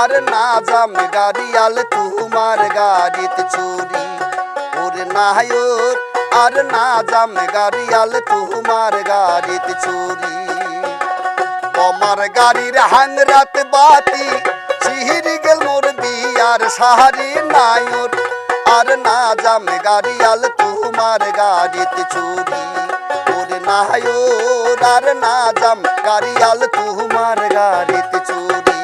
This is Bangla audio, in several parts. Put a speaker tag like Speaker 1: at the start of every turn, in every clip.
Speaker 1: আর না জাম গাড়িয়াল তোমার গাড়িতে চুরি। ওরে নায়র আর না জাম গাড়িয়াল তোমার গাড়িতে চুরি। তোমার গাড়ির হাংরাত বাতি চিহির গেল মোর বিয়ার সাহারি নায়র। আর না জাম গাড়িয়াল তোমার গাড়িতে চুরি। নায়র আর না জাম গাড়িয়াল তোমার গাড়িতে চুরি।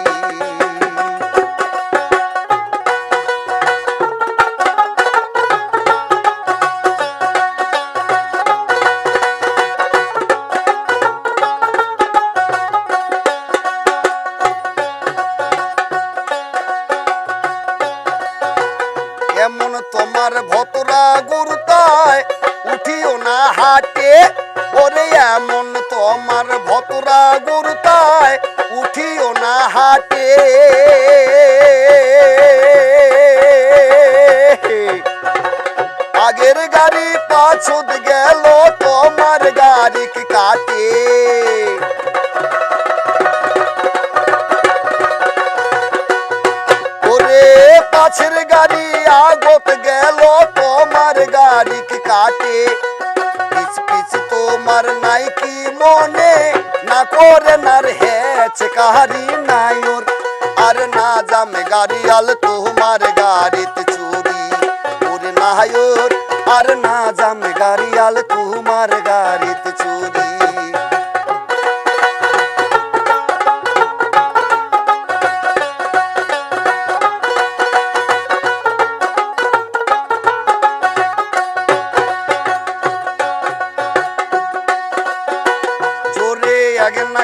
Speaker 1: এমন তোমার ভতরা গুরুতায় উঠিও না হাটে। ওরে এমন তোমার ভতরা গুরুতায় উঠিও না হাটে। আগের গাড়ি পাছুদ গেল, তোমার গাড়ি কাটে? কাটে। পিছ পিছ তোমার নাই কি মনে, না করে নার হেছে কাহারি নাইর আর না জামে গাড়ি আল তোমার গাড়িতে চুরি। ওর না আর না জামে গাড়ি আল তোমার গাড়িতে চুরি।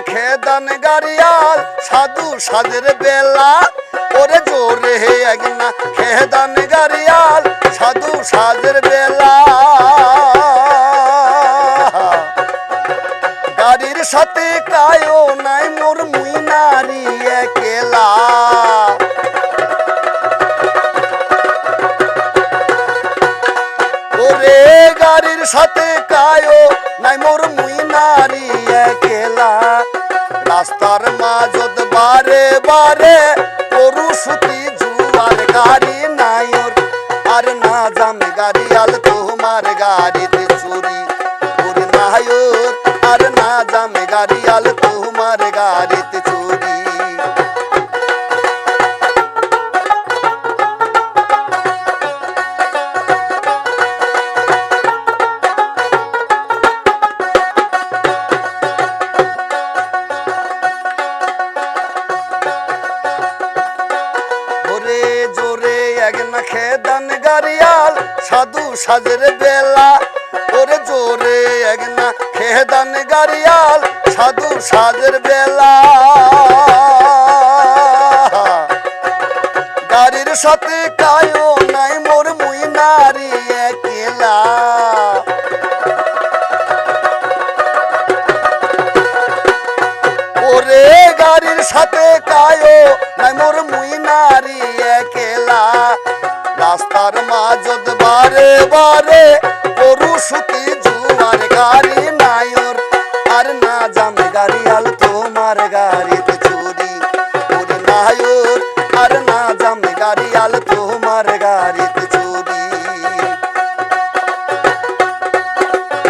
Speaker 1: খেদান গাড়িয়াল, সাধু সাজের বেলা। ওরে জোরে আগে না খেদান গাড়িয়াল, সাধু সাজের বেলা। গাড়ির সাথে কায়ও নাই মোর মুই নারী একেলা। ওরে গাড়ির সাথে কায়ো নাই মোর মুই নারী একেলা। রাস্তার মাঝত বারে বারে গরু সুতি জুয়ার গাড়ি নাইর আর না জান গাড়ি আল তোমার গাড়িতে চুরি ওর নাই আর না জান গাড়ি আল তোমার গাড়িতে চুরি গাড়িয়াল, সাধু সাজের বেলা। ওরে জোরে এক না খেদান গাড়িয়াল, সাধু সাজের বেলা। গাড়ির সাথে কায়ও নাই মোর মুই নারী একেলা। ওরে গাড়ির সাথে কায়ো নাই মোর মুই নারী একেলা। রাস্তার মাঝত বারে বারে, গরু সুতি জুয়ার গাড়ি নায়র আর না জামে গাড়ি আল তোমার গাড়িতে চুরি। ওরে নায়র আর না জামে গাড়ি আল তোমার গাড়িতে চুরি।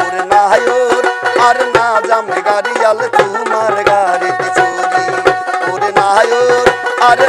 Speaker 1: ওরে নায়র আর না জামে গাড়ি আল তোমার গাড়িতে চুরি। ওরে নায়র আর